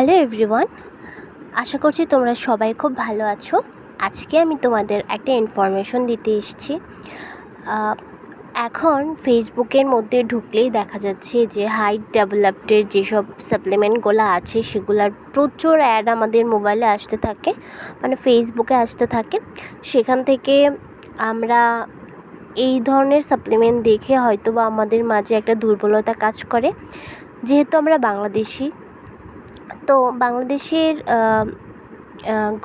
Hello everyone, আশা করছি তোমরা সবাই খুব ভালো আছো। আজকে আমি তোমাদের একটা ইনফরমেশন দিতে এসেছি। এখন ফেসবুকের মধ্যে ঢুকলেই দেখা যাচ্ছে যে হাইট ডেভেলপডের যেসব সাপ্লিমেন্টগুলো আছে, সেগুলোর প্রচুর অ্যাড আমাদের মোবাইলে আসতে থাকে মানে ফেসবুকে আসতে থাকে। সেখান থেকে আমরা এই ধরনের সাপ্লিমেন্ট দেখে হয়তো বা আমাদের মাঝে একটা দুর্বলতা কাজ করে। যেহেতু আমরা বাংলাদেশি তো বাংলাদেশের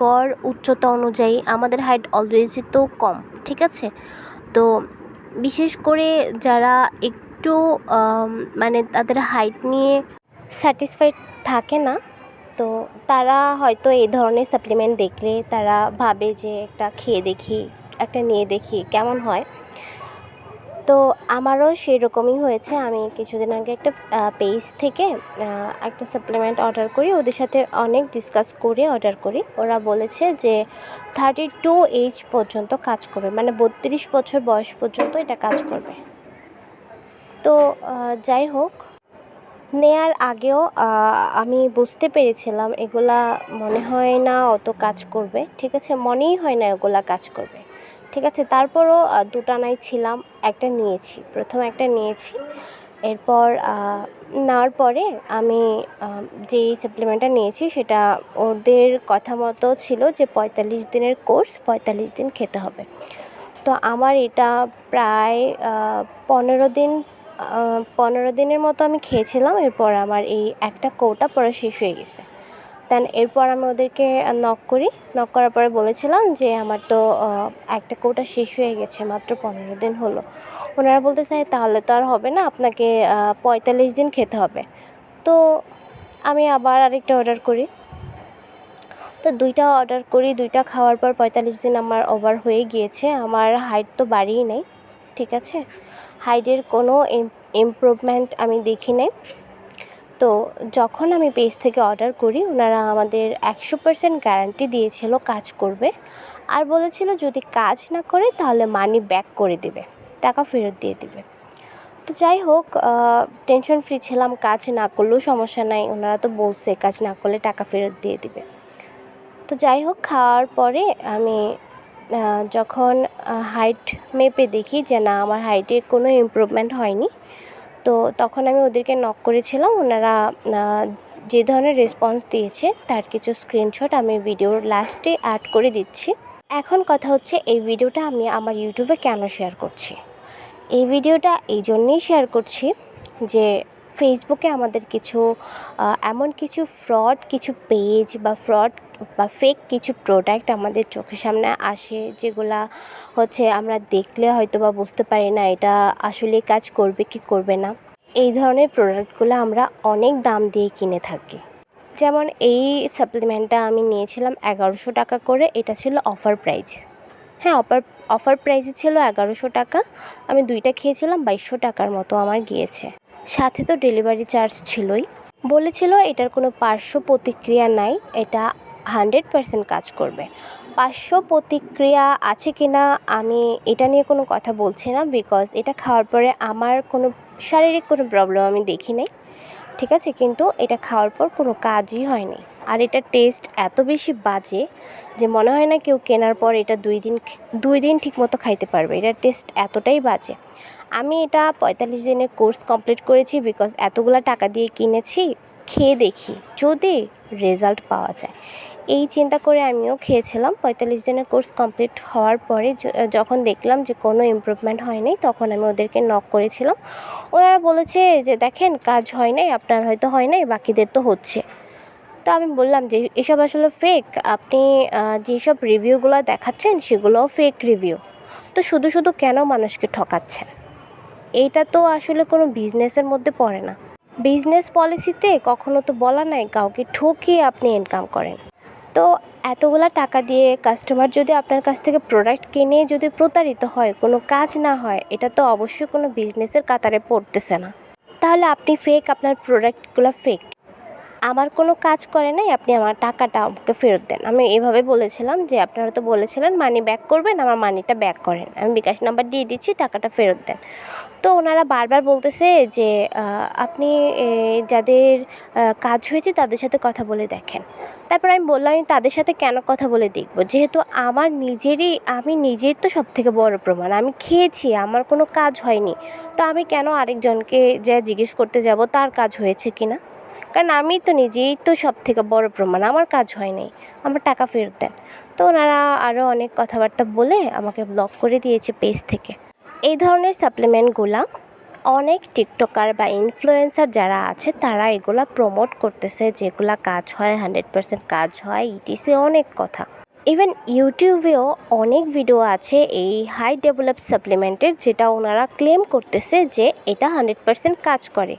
গড় উচ্চতা অনুযায়ী আমাদের হাইট অলওয়েজই তো কম, ঠিক আছে? তো বিশেষ করে যারা একটু মানে তাদের হাইট নিয়ে স্যাটিসফাইড থাকে না, তো তারা হয়তো এই ধরনের সাপ্লিমেন্ট দেখলে তারা ভাবে যে একটা খেয়ে দেখি, একটা নিয়ে দেখি কেমন হয়। তো আমারও সেরকমই হয়েছে। আমি কিছুদিন আগে একটা পেজ থেকে একটা সাপ্লিমেন্ট অর্ডার করি। ওদের সাথে অনেক ডিসকাস করে অর্ডার করি। ওরা বলেছে যে থার্টি টু এইজ পর্যন্ত কাজ করবে। মানে বত্রিশ বছর বয়স পর্যন্ত এটা কাজ করবে। তো যাই হোক, নেয়ার আগেও আমি বুঝতে পেরেছিলাম এগুলা মনে হয় না অত কাজ করবে। ঠিক আছে? মনেই হয় না এগুলা কাজ করবে। ঠিক আছে, তারপরও দুটানায় ছিলাম, একটা নিয়েছি, প্রথম একটা নিয়েছি। এরপর নেওয়ার পরে আমি যেই সাপ্লিমেন্টটা নিয়েছি সেটা ওদের কথা মতো ছিল যে পঁয়তাল্লিশ দিনের কোর্স পঁয়তাল্লিশ দিন খেতে হবে। তো আমার এটা প্রায় পনেরো দিন পনেরো দিনের মতো আমি খেয়েছিলাম, এরপর আমার এই একটা কৌটা পরে শেষ হয়ে গেছে। দেন এরপর আমি ওদেরকে নক করি। নক করার পরে বলেছিলাম যে, আমার তো একটা কৌটা শেষ হয়ে গেছে, মাত্র পনেরো দিন হলো। ওনারা বলতে বলতেছে তাহলে তো আর হবে না, আপনাকে পঁয়তাল্লিশ দিন খেতে হবে। তো আমি আবার আরেকটা অর্ডার করি। তো দুইটা অর্ডার করি, দুইটা খাওয়ার পর পঁয়তাল্লিশ দিন আমার ওভার হয়ে গিয়েছে। আমার হাইট তো বাড়িই নেই, ঠিক আছে? হাইটের কোনো ইমপ্রুভমেন্ট আমি দেখি নাই। তো যখন আমি পেজ থেকে অর্ডার করি, ওনারা আমাদের একশো পার্সেন্ট গ্যারান্টি দিয়েছিল কাজ করবে। আর বলেছিল যদি কাজ না করে, তাহলে মানি ব্যাক করে দেবে, টাকা ফেরত দিয়ে দিবে। তো যাই হোক টেনশন ফ্রি ছিলাম, কাজ না করলেও সমস্যা নাই, ওনারা তো বলছে কাজ না করলে টাকা ফেরত দিয়ে দিবে। তো যাই হোক, খাওয়ার পরে আমি যখন হাইট মেপে দেখি যে না, আমার হাইটে কোনো ইমপ্রুভমেন্ট হয়নি তো তখন আমি ওদেরকে নক করেছিলাম। ওনারা যে ধরনের রেসপন্স দিয়েছে, তার কিছু স্ক্রিনশট আমি ভিডিওর লাস্টে অ্যাড করে দিচ্ছি। এখন কথা হচ্ছে, এই ভিডিওটা আমি আমার ইউটিউবে কেন শেয়ার করছি? এই ভিডিওটা এই জন্যেই শেয়ার করছি যে ফেসবুকে আমাদের কিছু এমন কিছু ফ্রড কিছু পেজ বা ফ্রড বা ফেক কিছু প্রোডাক্ট আমাদের চোখের সামনে আসে যেগুলা হচ্ছে আমরা দেখলে হয়তো বা বুঝতে পারি না এটা আসলে কাজ করবে কি করবে না। এই ধরনের প্রোডাক্টগুলো আমরা অনেক দাম দিয়ে কিনে থাকি। যেমন এই সাপ্লিমেন্টটা আমি নিয়েছিলাম এগারোশো টাকা করে, এটা ছিল অফার প্রাইস হ্যাঁ অফার অফার প্রাইসে ছিল এগারোশো টাকা, আমি দুইটা খেয়েছিলাম বাইশশো টাকার মতো আমার গিয়েছে। সাথে তো ডেলিভারি চার্জ ছিলই। বলেছিল এটার কোনো পার্শ্ব প্রতিক্রিয়া নাই, এটা হান্ড্রেড পার্সেন্ট কাজ করবে। পার্শ্ব প্রতিক্রিয়া আছে কি না আমি এটা নিয়ে কোনো কথা বলছি না, বিকজ এটা খাওয়ার পরে আমার কোনো শারীরিক কোনো প্রবলেম আমি দেখি নাই, ঠিক আছে? কিন্তু এটা খাওয়ার পর কোনো কাজই হয়নি। আর এটা টেস্ট এত বেশি বাজে যে মনে হয় না কেউ কেনার পর এটা দুই দিন দুই দিন ঠিকমতো খাইতে পারবে। এটার টেস্ট এতটাই বাজে। আমি এটা পঁয়তাল্লিশ দিনের কোর্স কমপ্লিট করেছি বিকজ এতগুলো টাকা দিয়ে কিনেছি, খেয়ে দেখি যদি রেজাল্ট পাওয়া যায়। এই চিন্তা করে আমিও খেয়েছিলাম, পঁয়তাল্লিশ দিনের কোর্স কমপ্লিট হওয়ার পরে যখন দেখলাম যে কোনো ইমপ্রুভমেন্ট হয়নি তখন আমি ওদেরকে নক করেছিলাম। ওনারা বলেছে যে, দেখেন, কাজ হয় নাই, আপনার হয়তো হয় নাই, বাকিদের তো হচ্ছে। তো আমি বললাম যে, এসব আসলে ফেক আপনি যেসব রিভিউগুলো দেখাচ্ছেন, সেগুলোও ফেক রিভিউ তো শুধু শুধু কেন মানুষকে ঠকাচ্ছেন? এইটা তো আসলে কোনো বিজনেসের মধ্যে পড়ে না। বিজনেস পলিসিতে কখনো তো বলা নাই, কাউকে ঠকিয়ে আপনি ইনকাম করেন। তো এতগুলা টাকা দিয়ে কাস্টমার যদি আপনার কাছ থেকে প্রোডাক্ট কিনে যদি প্রতারিত হয়, কোনো কাজ না হয়, এটা তো অবশ্যই কোনো বিজনেসের কাতারে পড়তেছে না। তাহলে আপনি ফেক আপনার প্রোডাক্টগুলো ফেক আমার কোনো কাজ করে নাই, আপনি আমার টাকাটা আমাকে ফেরত দেন। আমি এভাবে বলেছিলাম যে, আপনারা তো বলেছিলেন মানি ব্যাক করবেন, আমার মানিটা ব্যাক করেন। আমি বিকাশ নাম্বার দিয়ে দিচ্ছি, টাকাটা ফেরত দেন। তো ওনারা বারবার বলতেছে যে আপনি যাদের কাজ হয়েছে তাদের সাথে কথা বলে দেখেন। তারপর আমি বললাম, আমি তাদের সাথে কেন কথা বলে দেখব? যেহেতু আমার নিজেরই, আমি নিজেই তো সব থেকে বড় প্রমাণ। আমি খেয়েছি, আমার কোনো কাজ হয়নি। তো আমি কেন আরেকজনকে যা জিজ্ঞেস করতে যাব, তার কাজ হয়েছে কি না কারণ আমি তো নিজেই তো সব থেকে বড় প্রমাণ, আমার কাজ হয়নি আমার টাকা ফেরত দেন। তো ওনারা আরও অনেক কথাবার্তা বলে আমাকে ব্লক করে দিয়েছে পেজ থেকে। এই ধরনের সাপ্লিমেন্টগুলা অনেক টিকটকার বা ইনফ্লুয়েন্সার যারা আছে, তারা এগুলা প্রমোট করতেছে, যেগুলা কাজ হয় হান্ড্রেড পার্সেন্ট কাজ হয় ইটিসি অনেক কথা। ইভেন ইউটিউবেও অনেক ভিডিও আছে এই হাই ডেভেলপ সাপ্লিমেন্টের যেটা ওনারা ক্লেম করতেছে যে এটা হান্ড্রেড পার্সেন্ট কাজ করে।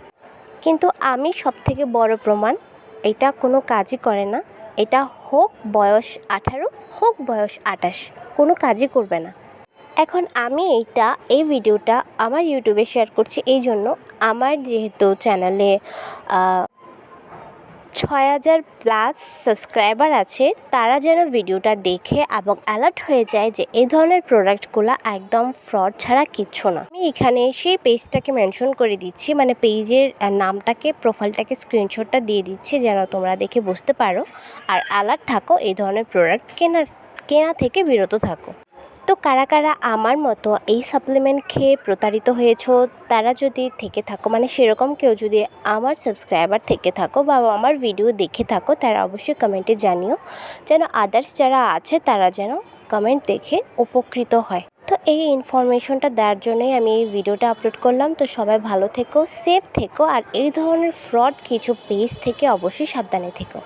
কিন্তু আমি সব থেকে বড় প্রমাণ, এটা কোনো কাজই করে না। এটা হোক বয়স আঠারো, হোক বয়স আঠাশ, কোনো কাজই করবে না। এখন আমি এইটা, এই ভিডিওটা আমার ইউটিউবে শেয়ার করছি এই জন্য আমার যেহেতু চ্যানেলে ছয় হাজার প্লাস সাবস্ক্রাইবার আছে, তারা যেন ভিডিওটা দেখে এবং অ্যালার্ট হয়ে যায় যে এই ধরনের প্রোডাক্টগুলো একদম ফ্রড ছাড়া কিচ্ছু না। আমি এখানে সেই পেজটাকে মেনশন করে দিচ্ছি মানে পেজের নামটাকে প্রোফাইলটাকে স্ক্রিনশটটা দিয়ে দিচ্ছি যেন তোমরা দেখে বুঝতে পারো। আর অ্যালার্ট থাকো, এই ধরনের প্রোডাক্ট কেনার, কেনা থেকে বিরত থাকো। তো কারা কারা আমার মতো এই সাপ্লিমেন্ট খেয়ে প্রতারিত হয়েছো? তারা যদি থেকে থাকো মানে সেরকম কেউ যদি আমার সাবস্ক্রাইবার থেকে থাকো বা আমার ভিডিও দেখে থাকো, তারা অবশ্যই কমেন্টে জানিও যেন আদার্স যারা আছে, তারা যেন কমেন্ট দেখে উপকৃত হয়। তো এই ইনফরমেশনটা দেওয়ার জন্যই আমি এই ভিডিওটা আপলোড করলাম। তো সবাই ভালো থেকো সেফ থেকো, আর এই ধরনের ফ্রড কিছু পেজ থেকে অবশ্যই সাবধানে থেকো।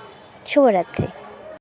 শুভরাত্রি।